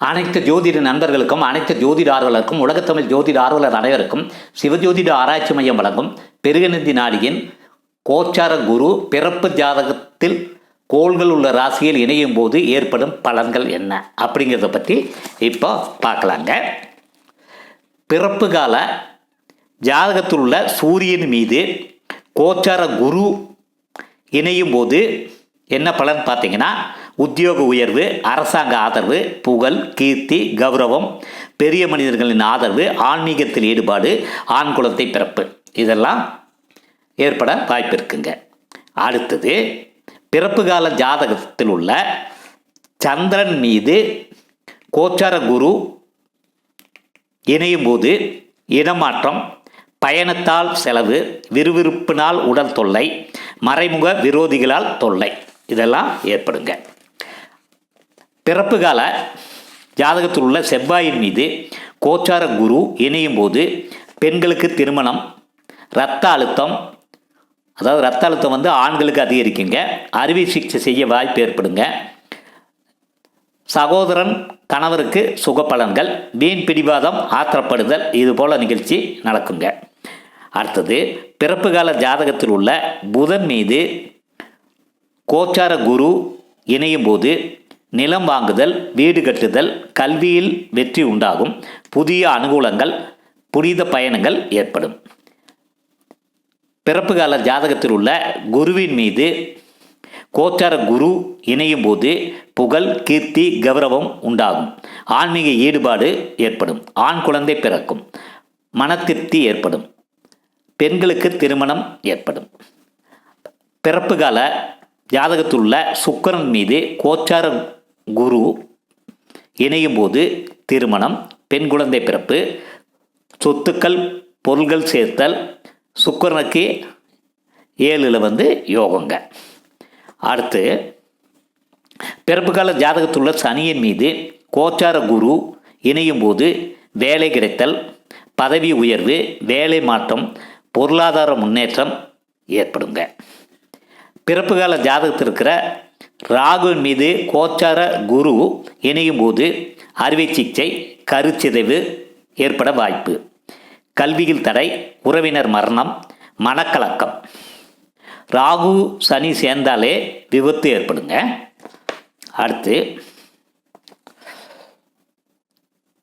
அனைத்து ஜோதிட நண்பர்களுக்கும் அனைத்து ஜோதிட ஆர்வலருக்கும் உலகத்தமிழ் ஜோதிட ஆர்வலர் அனைவருக்கும் சிவஜோதிட ஆராய்ச்சி மையம் வழங்கும் பெருகநிதி நாடியின் கோச்சார குரு பிறப்பு ஜாதகத்தில் கோள்கள் உள்ள ராசியில் இணையும் போது ஏற்படும் பலன்கள் என்ன? அப்படிங்கிறத பற்றி இப்போ பார்க்கலாங்க. பிறப்பு கால ஜாதகத்தில் உள்ள சூரியன் மீது கோச்சார குரு இணையும் போது என்ன பலன் பார்த்தீங்கன்னா உத்தியோக உயர்வு அரசாங்க ஆதரவு புகழ் கீர்த்தி கௌரவம் பெரிய மனிதர்களின் ஆதரவு ஆன்மீகத்தில் ஈடுபாடு ஆண் குலத்தை பிறப்பு. இதெல்லாம் ஏற்பட வாய்ப்பு இருக்குங்க. அடுத்தது பிறப்பு கால ஜாதகத்தில் உள்ள சந்திரன் மீது கோச்சார குரு இணையும் போது இடமாற்றம் பயணத்தால் செலவு விறுவிறுப்பினால் உடல் தொல்லை மறைமுக விரோதிகளால் தொல்லை. இதெல்லாம் ஏற்படுங்க. பிறப்பு கால ஜாதகத்தில் உள்ள செவ்வாயின் மீது கோச்சார குரு இணையும் போது பெண்களுக்கு திருமணம் இரத்த அழுத்தம் அதாவது ரத்த அழுத்தம் வந்து ஆண்களுக்கு அதிகரிக்குங்க. அறுவை சிகிச்சை செய்ய வாய்ப்பு ஏற்படுங்க. சகோதரன் கணவருக்கு சுகப்பலன்கள் வீண் பிடிவாதம் ஆத்திரப்படுதல் இதுபோல் நிகழ்ச்சி நடக்குங்க. அடுத்தது பிறப்பு கால ஜாதகத்தில் உள்ள புதன் மீது கோச்சார குரு இணையும் போது நிலம் வாங்குதல் வீடு கட்டுதல் கல்வியில் வெற்றி உண்டாகும். புதிய அனுகூலங்கள் புனித பயணங்கள் ஏற்படும். பிறப்பு கால ஜாதகத்தில் உள்ள குருவின் மீது கோச்சார குரு இணையும் போது புகழ் கீர்த்தி கௌரவம் உண்டாகும். ஆன்மீக ஈடுபாடு ஏற்படும். ஆண் குழந்தை பிறக்கும். மனத்திருப்தி ஏற்படும். பெண்களுக்கு திருமணம் ஏற்படும். பிறப்பு கால ஜாதகத்தில் உள்ள சுக்கிரன் மீது கோச்சார குரு இணையும் போது திருமணம் பெண் குழந்தை பிறப்பு சொத்துக்கள் பொருள்கள் சேர்த்தல் சுக்கிரனுக்கு ஏழில் வந்து யோகங்க. அடுத்து பிறப்பு கால ஜாதகத்தில் உள்ள சனியின் மீது கோச்சார குரு இணையும் போது வேலை கிடைத்தல் பதவி உயர்வு வேலை மாற்றம் பொருளாதார முன்னேற்றம் ஏற்படுங்க. பிறப்பு கால ஜாதகத்தில் இருக்கிற ராகுவின் மீது கோச்சார குரு இணையும் போது அறுவை சிகிச்சை கருச்சிதைவு ஏற்பட வாய்ப்பு. கல்வியில் தடை உறவினர் மரணம் மனக்கலக்கம். ராகு சனி சேர்ந்தாலே விபத்து ஏற்படுங்க. அடுத்து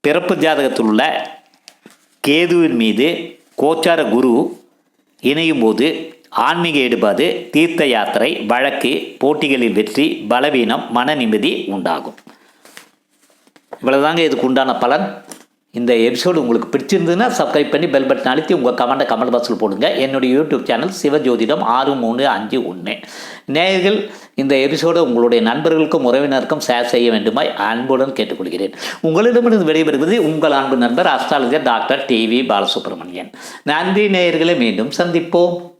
பிறப்பு ஜாதகத்தில் உள்ள கேதுவின் மீது கோச்சார குரு இணையும் போது ஆன்மீக ஈடுபாடு தீர்த்த யாத்திரை வழக்கு போட்டிகளில் வெற்றி பலவீனம் மன நிம்மதி உண்டாகும். இவ்வளோதாங்க இதுக்கு உண்டான பலன். இந்த எபிசோடு உங்களுக்கு பிடிச்சிருந்ததுன்னா சப்ஸ்கிரைப் பண்ணி பெல் பட்டன் அழுத்தி உங்கள் கமெண்ட்டை கமெண்ட் பாக்ஸில் போடுங்க. என்னுடைய யூடியூப் சேனல் சிவஜோதிடம் ஆறு மூணு அஞ்சு ஒன்று. நேயர்கள் இந்த எபிசோடு உங்களுடைய நண்பர்களுக்கும் உறவினருக்கும் ஷேர் செய்ய வேண்டுமாய் அன்புடன் கேட்டுக்கொள்கிறேன். உங்களிடமிருந்து விடைபெறுவது உங்கள் அன்பு நண்பர் அஸ்ட்ராலஜர் டாக்டர் டிவி பாலசுப்ரமணியன். நன்றி நேயர்களை மீண்டும் சந்திப்போம்.